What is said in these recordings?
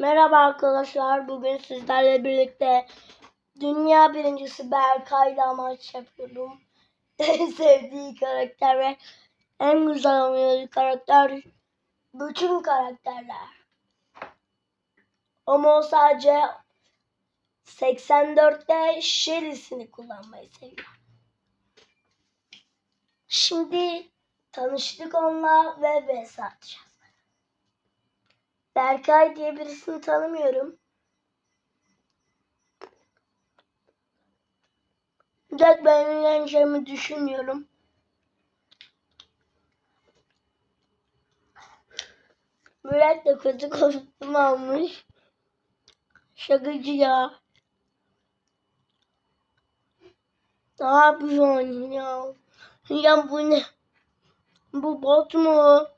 Merhaba arkadaşlar. Bugün sizlerle birlikte dünya birincisi Berkay'la maç yapıyorum. En sevdiği karakter ve en güzel oynadığı karakter bütün karakterler. Ama o sadece 84'te Shelly'sini kullanmayı seviyor. Şimdi tanıştık onunla ve vs atacağız. Berkay diye birisini tanımıyorum. Ancak ben yeneceğimi düşünmüyorum. Bülent de kötü kostüm almış. Şakacı ya. Ne yapıyorsun ya? Ya bu ne? Bu bot mu?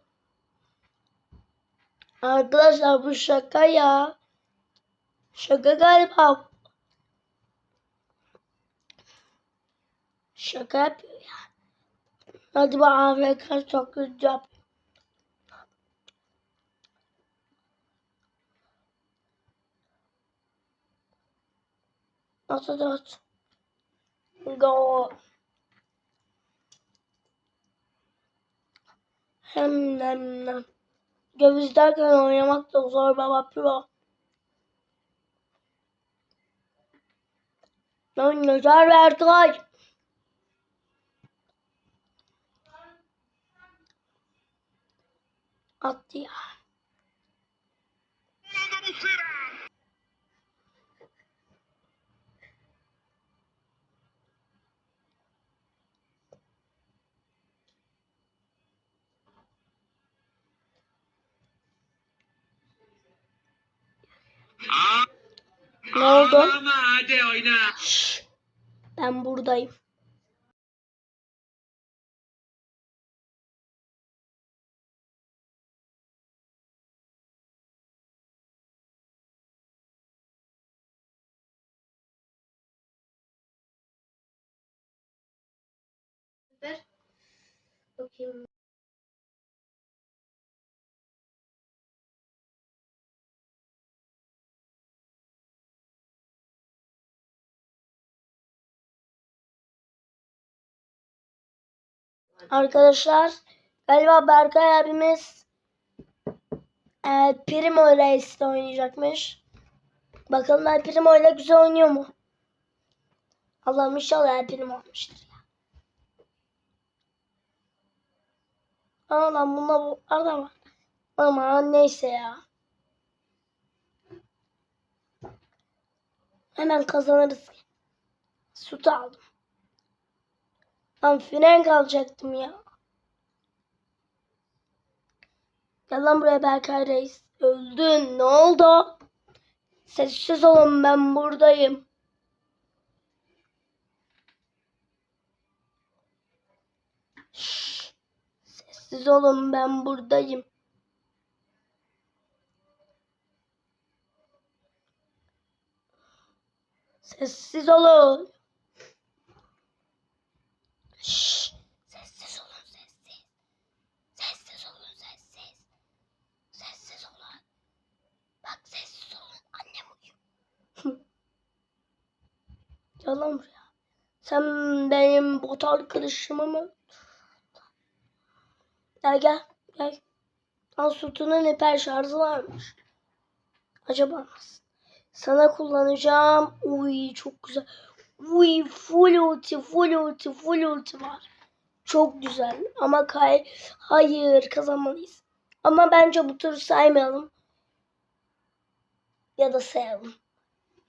Arkadaşlar bu şaka ya. Şaka galiba. Şaka yapıyor ya. Hadi bu AFK çok kötü yap. At at at. Go. Hem hem hem. Göz derken oynamak da zor baba pro. Lan Yaşar Berkay. Attı ya. Ne oldu? Ama hadi oyna. Ben buradayım. Ver. Bakayım. Arkadaşlar galiba Berkay abimiz e, Primo ile oynayacakmış. Bakalım El Primo ile güzel oynuyor mu? Allah'ım inşallah El Primo olmuştur. Aa lan bunda bu arada var. Ama neyse ya. Hemen kazanırız. Süt aldım. Lan frenk alacaktım ya. Gel lan buraya Berkay Reis. Öldün. Ne oldu? Sessiz olun ben buradayım. Şşş. Sessiz olun ben buradayım. Sessiz olun. Şşş. Sessiz olun sessiz. Sessiz olun sessiz. Sessiz olun. Bak sessiz olun. Annem uyuyor. Gel lan buraya. Sen benim bot arkadaşımı mı? Gel gel. Gel. Lan sütunun hiper şarjı varmış. Acaba nasıl? Sana kullanacağım. Uy çok güzel. Uy full ulti full ulti full ulti var. Çok güzel ama kay hayır kazanmalıyız. Ama bence bu turu saymayalım. Ya da sayalım.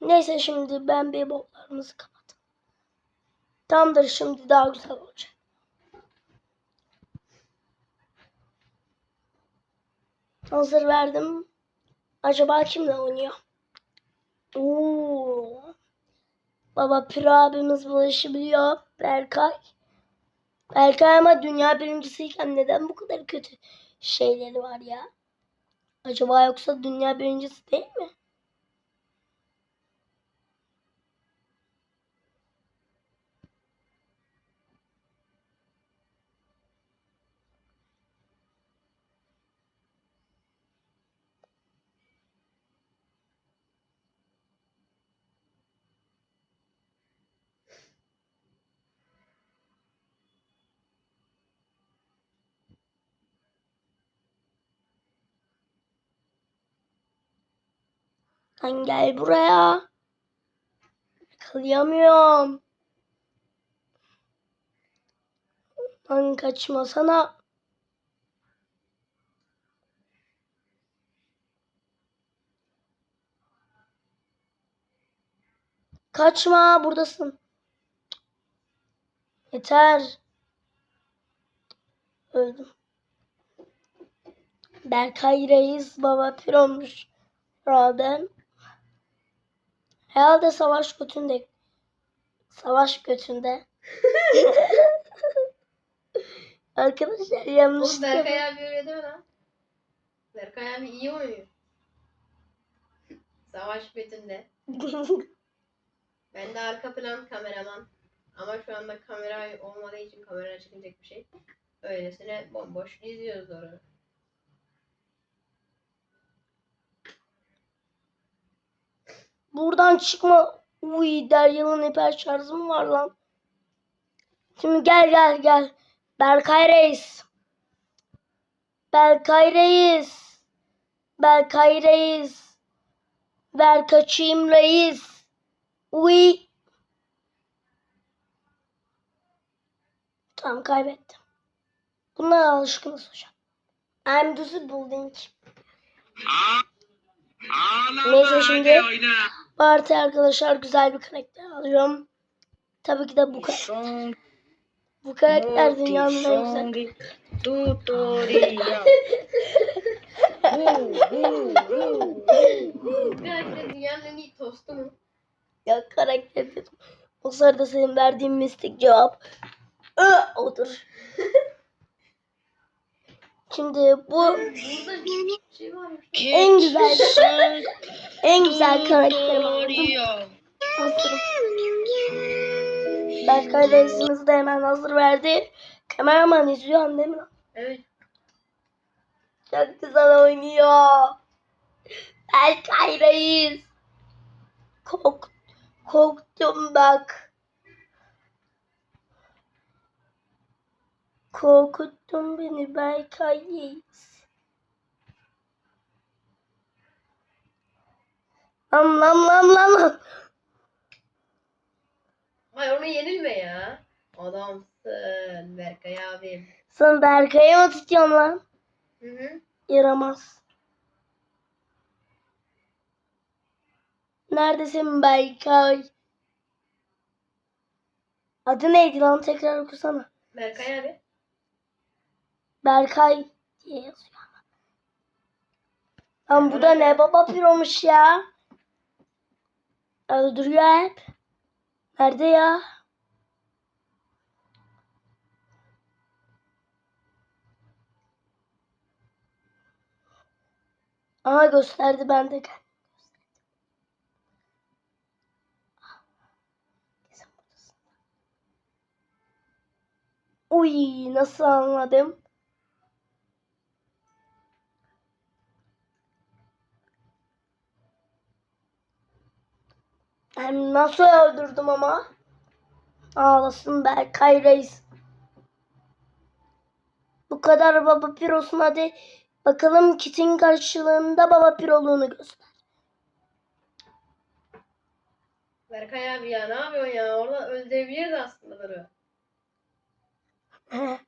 Neyse şimdi ben bir botlarımızı kapattım. Tamamdır şimdi daha güzel olacak. Hazır verdim. Acaba kimle oynuyor? Oo. Baba Pir abimiz bu işi biliyor. Berkay. Berkay ama dünya birincisiyken neden bu kadar kötü şeyleri var ya? Acaba yoksa dünya birincisi değil mi? Lan gel buraya. Yakalayamıyorum. Lan kaçmasana. Kaçma buradasın. Yeter. Öldüm. Berkay Reis baba pir olmuş. Herhalde. Herhalde savaş götünde. Savaş götünde. Arkadaşlar yanlış Oğlum Berkay abi öyle deme lan. Berkay abi iyi oynuyor. Savaş bütünde. Ben de arka plan kameraman. Ama şu anda kamera olmadığı için kamera çekilecek bir şey. Öylesine bomboş izliyoruz orada. Buradan çıkma. Uy Deryal'ın hiper şarjı mı var lan? Şimdi gel gel gel. Berkay Reis. Berkay Reis. Berkay Reis. Ver kaçayım reis. Uy. Tamam kaybettim. Bunlara alışkınız hocam. I'm the building. Neyse şimdi Barty arkadaşlar güzel bir karakter alacağım. Tabii ki de bu karakter. Bu karakter dünyanın en güzel. Tutorial. Bu karakter dünyanın en iyi tostu mu? Ya karakter dedim. O sırada senin verdiğin mistik cevap. Ö, odur. Şimdi bu şey en güzel en güzel karakterim. Hazırım. Berkay Reis'imiz de hemen hazır verdi. Kameraman izliyor mi? Evet. Çok güzel oynuyor. Berkay Reis. Kork, korktum bak. Korkuttun beni Berkay Reis. Lan lan lan lan lan. Ay onu yenilme ya. Adamsın Berkay abim. Sen Berkay'ı mı tutuyorsun lan? Hı hı. Yaramaz. Neredesin Berkay? Adı neydi lan tekrar okusana. Berkay abi. Berkay diye yazıyor ama. Lan bu da ne baba piromuş ya. Öldürüyor hep. Nerede ya? Aha gösterdi ben de gel. Uy nasıl anladım? Hem nasıl öldürdüm ama? Ağlasın Berkay Reis. Bu kadar baba pirosun hadi bakalım kitin karşılığında baba piroluğunu göster. Berkay abi ya ne yapıyorsun ya? Orada öldürebilirdi aslında Duru.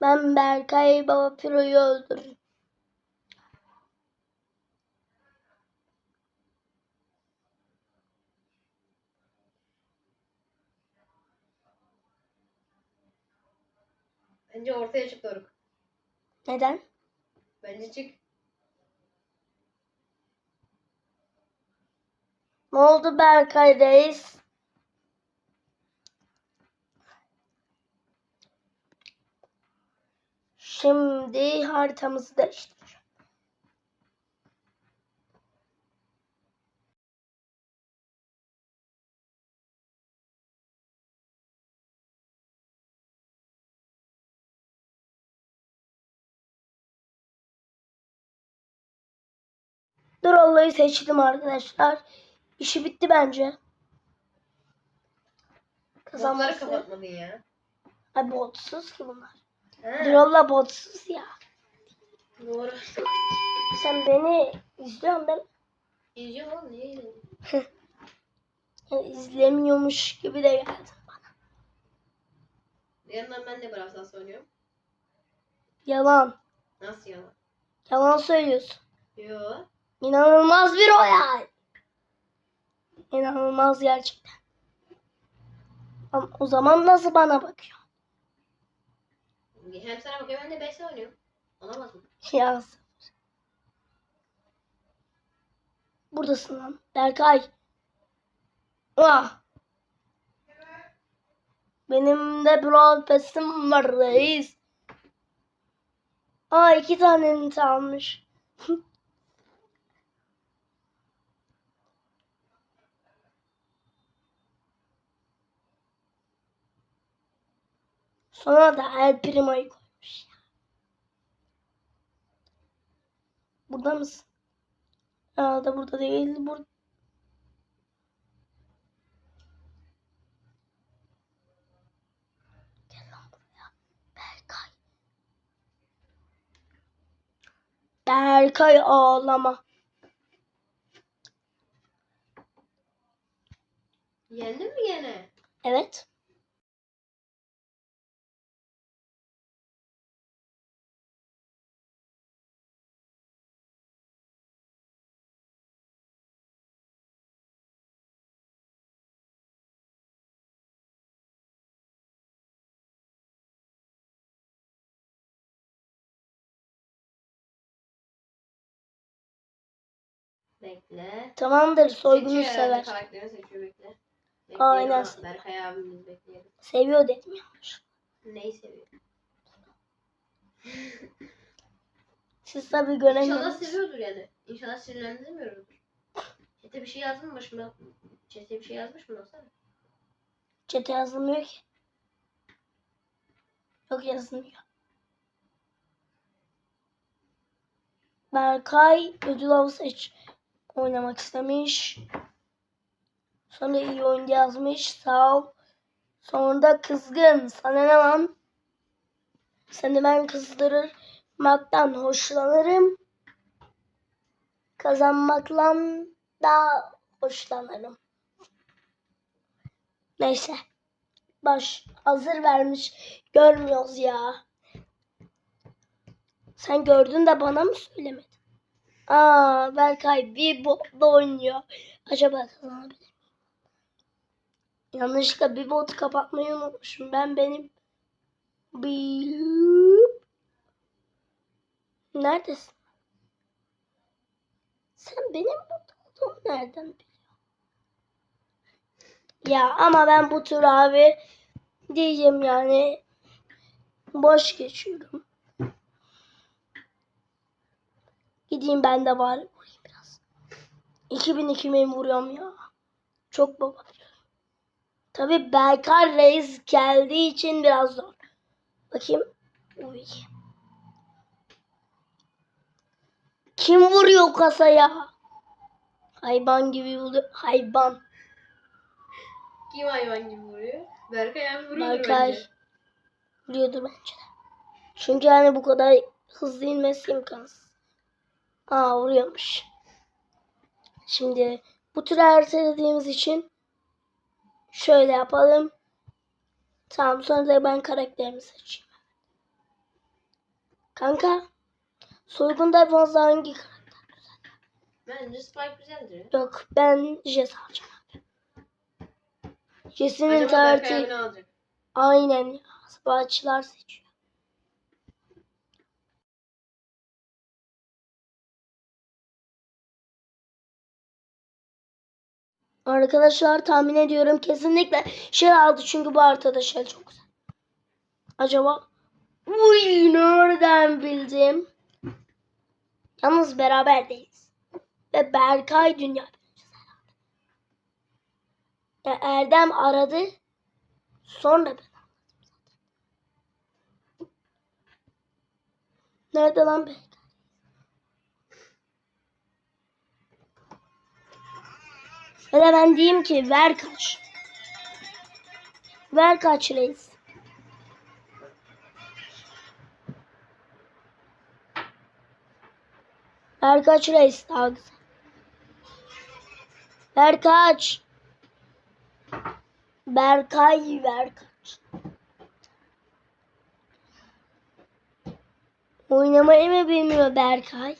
Ben Berkay baba piroyu öldürürüm. Bence ortaya çık Doruk. Neden? Bence çık. Ne oldu Berkay Reis? Şimdi haritamızı değiştireceğim. Drolla'yı seçtim arkadaşlar. İşi bitti bence. Botları Kazanması. kapatmadın ya. Ay botsuz ki bunlar. Ha, Drolla botsuz ya. doğru. sen beni izliyorsun mi? İzliyorum oğlum niye izlemiyormuş gibi de geldin bana. Bir yandan ben de Brawl Stars oynuyorum. Yalan. Nasıl yalan? Yalan söylüyorsun. Yo. İnanılmaz bir olay. İnanılmaz gerçekten. Ama o zaman nasıl bana bakıyor? Hem sana bakıyorum hem de BS oynuyorum. Olamaz mı? Ya. Buradasın lan. Berkay. Ah. Benim de Brawl Pass'im var reis. Aa iki tane almış. Sonra da El Primo'yu koymuş. Burada mısın? Herhalde burada değil. Burada. Gel lan buraya. Berkay. Berkay ağlama. Yendin mi gene? Evet. Bekle. Tamamdır. Soygunu Seçiyor herhalde, sever. Karakterini seçiyor bekle. Bekleyelim Aynen ama. Berkay abimiz bekleyelim. Seviyor yanlış. Neyi seviyor? Siz tabii İnşallah göremiyorsunuz. seviyordur yani. İnşallah sinirlendirmiyordur. Çete bir şey yazmış mı? Çete bir şey yazmış mı? Baksana. Çete yazılmıyor ki. Yok yazılmıyor. Berkay ödül avı seç. Oynamak istemiş. Sonra iyi oyuncu yazmış. Sağ ol. Sonra kızgın. Sana ne lan? Seni ben kızdırmaktan hoşlanırım. Kazanmakla da hoşlanırım. Neyse. Baş hazır vermiş. Görmüyoruz ya. Sen gördün de bana mı söylemedin? Aa Berkay bir botla oynuyor. Acaba kazanabilir miyim? Yanlışlıkla bir bot kapatmayı unutmuşum. Ben benim bir Neredesin? Sen benim bot olduğumu nereden biliyorsun? Ya ama ben bu tur abi diyeceğim yani boş geçiyorum. Gideyim ben de bari vurayım biraz. 2000 2000 vuruyorum ya. Çok baba. Tabi Berkay Reis geldiği için biraz zor. Bakayım. Uy. Kim vuruyor kasaya? Hayvan gibi vuruyor. Hayvan. Kim hayvan gibi vuruyor? Berkay abi vuruyordur Berkay bence. vuruyordu bence de. Çünkü yani bu kadar hızlı inmesi imkansız. Aa vuruyormuş. Şimdi bu tür ertelediğimiz için şöyle yapalım. Tamam sonra da ben karakterimi seçeyim. Kanka soygunda fazla hangi karakter? Bence Spike güzeldir. Yok ben Jess alacağım abi. Jess'in Acaba aynen ya. Sabahçılar seçiyor. Arkadaşlar tahmin ediyorum kesinlikle Shell aldı çünkü bu Shell çok güzel. Acaba Uy nereden bildim? Yalnız beraberdeyiz. Ve Berkay dünya. Ya Erdem aradı. Sonra ben. Nerede lan Berkay? Ya da ben diyeyim ki ver kaç. Ver kaç reis. Berkaç Reis daha güzel. Berkaç. Berkay Berkaç. Oynamayı mı bilmiyor Berkay?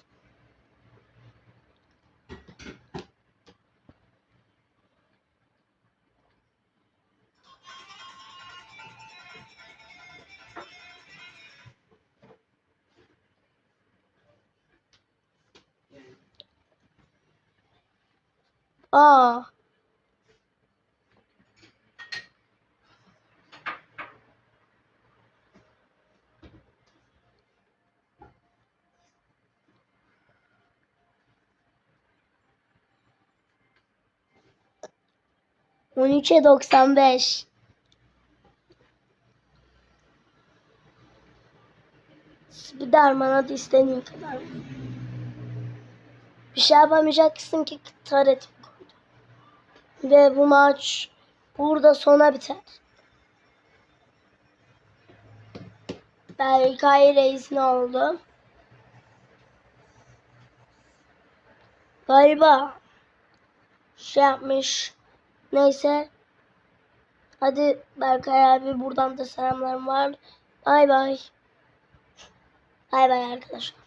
Aa. On üçe doksan beş. Spiderman hadi istediğin kadar. Bir şey yapamayacaksın ki taret koydum. Ve bu maç burada sona biter. Berkay Reis ne oldu? Galiba şey yapmış. Neyse. Hadi Berkay abi buradan da selamlarım var. Bay bay. Bay bay arkadaşlar.